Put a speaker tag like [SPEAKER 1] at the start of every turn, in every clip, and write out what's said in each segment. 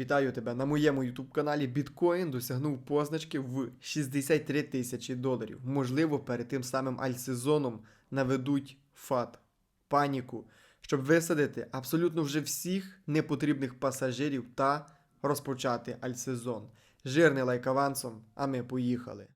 [SPEAKER 1] Вітаю тебе на моєму YouTube каналі. Біткоін досягнув позначки в 63 тисячі доларів. Можливо, перед тим самим альсезоном наведуть фат, паніку, щоб висадити абсолютно вже всіх непотрібних пасажирів та розпочати альсезон. Жирний лайк авансом, а ми поїхали.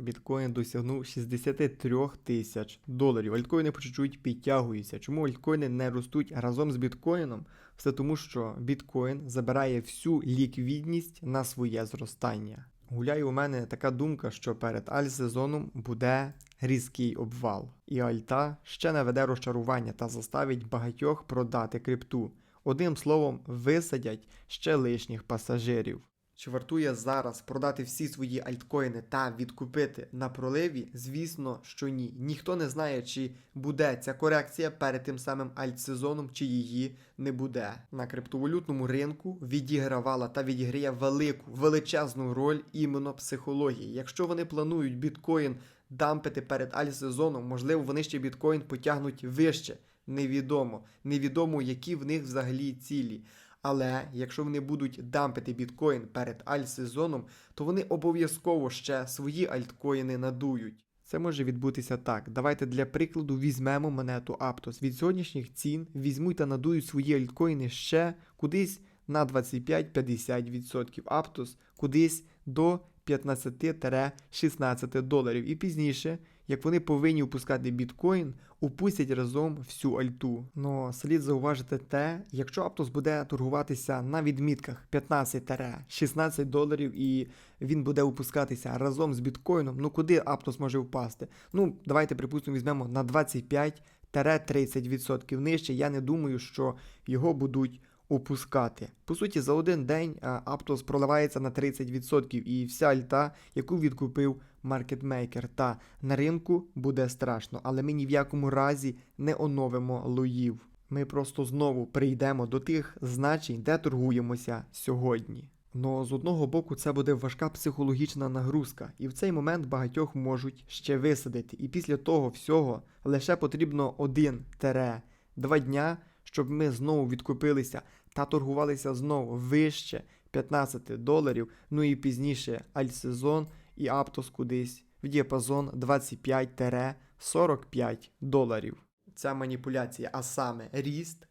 [SPEAKER 1] Біткоін досягнув 63 тисяч доларів. Альткоїни по чуть-чуть підтягуються. Чому альткоїни не ростуть разом з біткоїном? Все тому, що біткоін забирає всю ліквідність на своє зростання. Гуляє у мене така думка, що перед альт-сезоном буде різкий обвал, і альта ще наведе розчарування та заставить багатьох продати крипту. Одним словом, висадять ще лишніх пасажирів. Чи вартує зараз продати всі свої альткоїни та відкупити на проливі? Звісно, що ні. Ніхто не знає, чи буде ця корекція перед тим самим альтсезоном, чи її не буде. На криптовалютному ринку відігравала та відіграє велику, величезну роль іменно психології. Якщо вони планують біткоін дампити перед альтсезоном, можливо, вони ще біткоін потягнуть вище. Невідомо. Невідомо, які в них взагалі цілі. Але якщо вони будуть дампити біткоін перед альт-сезоном, то вони обов'язково ще свої альткоїни надують. Це може відбутися так. Давайте для прикладу візьмемо монету Aptos. Від сьогоднішніх цін візьмуть та надують свої альткоїни ще кудись на 25-50%. Aptos кудись до 15-16 доларів. І пізніше, як вони повинні впускати біткоін, упустять разом всю альту. Но слід зауважити те, якщо Aptos буде торгуватися на відмітках 15-16 доларів і він буде випускатися разом з біткоїном, ну куди Aptos може впасти? Ну, давайте припустимо, візьмемо на 25-30% нижче. Я не думаю, що його будуть опускати. По суті, за один день а, Aptos проливається на 30% і вся альта, яку відкупив маркетмейкер. Та на ринку буде страшно, але ми ні в якому разі не оновимо лоїв. Ми просто знову прийдемо до тих значень, де торгуємося сьогодні. Но з одного боку це буде важка психологічна нагрузка, і в цей момент багатьох можуть ще висадити. І після того всього лише потрібно один-два дня, щоб ми знову відкупилися та торгувалися знову вище 15 доларів. Ну і пізніше альтсезон і Аптос кудись в діапазон 25-45 доларів. Ця маніпуляція, а саме ріст,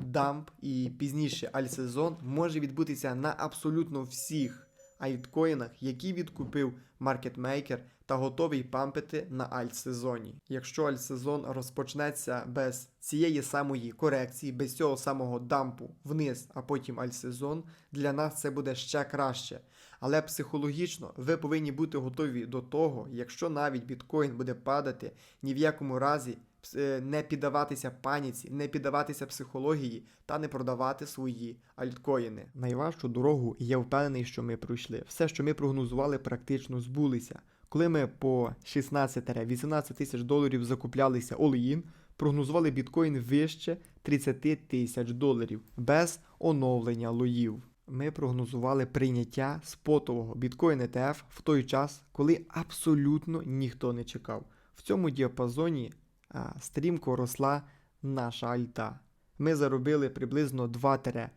[SPEAKER 1] дамп і пізніше альтсезон може відбутися на абсолютно всіх альткоїнах, які відкупив маркетмейкер та готовий пампити на альтсезоні. Якщо альтсезон розпочнеться без цієї самої корекції, без цього самого дампу вниз, а потім альтсезон, для нас це буде ще краще. Але психологічно ви повинні бути готові до того, якщо навіть біткоін буде падати, ні в якому разі е, не піддаватися паніці, не піддаватися психології та не продавати свої альткоїни. Найважчу дорогу я впевнений, що ми пройшли. Все, що ми прогнозували, практично збулися. Коли ми по 16-18 тисяч доларів закуплялися all-in, прогнозували біткоін вище 30 тисяч доларів без оновлення лоїв. Ми прогнозували прийняття спотового біткоін ETF в той час, коли абсолютно ніхто не чекав. В цьому діапазоні а, стрімко росла наша альта. Ми заробили приблизно 2-4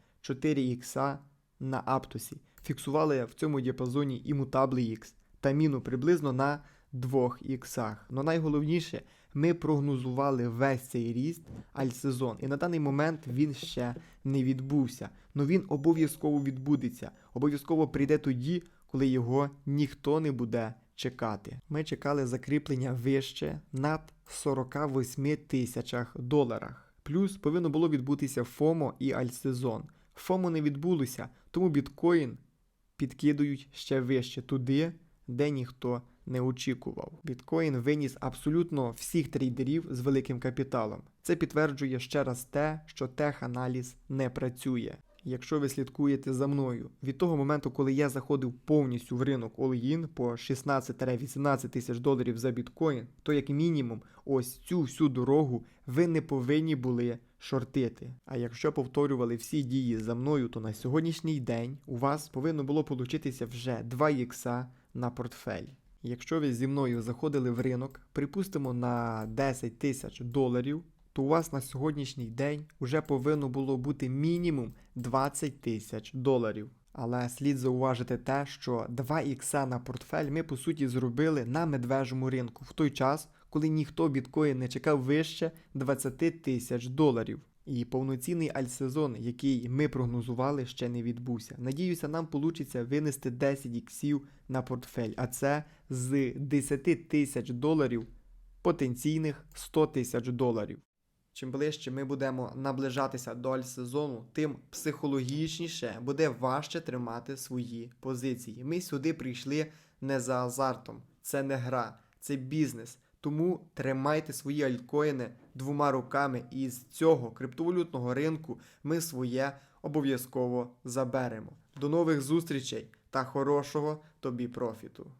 [SPEAKER 1] ікса на Аптосі. Фіксували в цьому діапазоні і мутабли X та міну приблизно на 2 іксах. Но найголовніше, ми прогнозували весь цей ріст альтсезон, і на даний момент він ще не відбувся. Но він обов'язково відбудеться. Обов'язково прийде тоді, коли його ніхто не буде чекати. Ми чекали закріплення вище над 48 тисячах доларах. Плюс повинно було відбутися ФОМО і альтсезон. ФОМО не відбулося, тому біткоін підкидують ще вище туди, де ніхто не очікував. Біткоін виніс абсолютно всіх трейдерів з великим капіталом. Це підтверджує ще раз те, що теханаліз не працює. Якщо ви слідкуєте за мною, від того моменту, коли я заходив повністю в ринок all-in по 16-18 тисяч доларів за біткоін, то як мінімум ось цю всю дорогу ви не повинні були шортити. А якщо повторювали всі дії за мною, то на сьогоднішній день у вас повинно було получитися вже 2 ікса на портфель. Якщо ви зі мною заходили в ринок, припустимо на 10 тисяч доларів, то у вас на сьогоднішній день вже повинно було бути мінімум 20 тисяч доларів. Але слід зауважити те, що 2 ікса на портфель ми по суті зробили на медвежому ринку в той час, коли ніхто біткоін не чекав вище 20 тисяч доларів. І повноцінний альтсезон, який ми прогнозували, ще не відбувся. Надіюся, нам вийде винести 10 іксів на портфель, а це з 10 тисяч доларів потенційних 100 тисяч доларів. Чим ближче ми будемо наближатися до альтсезону, тим психологічніше буде важче тримати свої позиції. Ми сюди прийшли не за азартом, це не гра, це бізнес. Тому тримайте свої альткоїни двома руками, і з цього криптовалютного ринку ми своє обов'язково заберемо. До нових зустрічей та хорошого тобі профіту!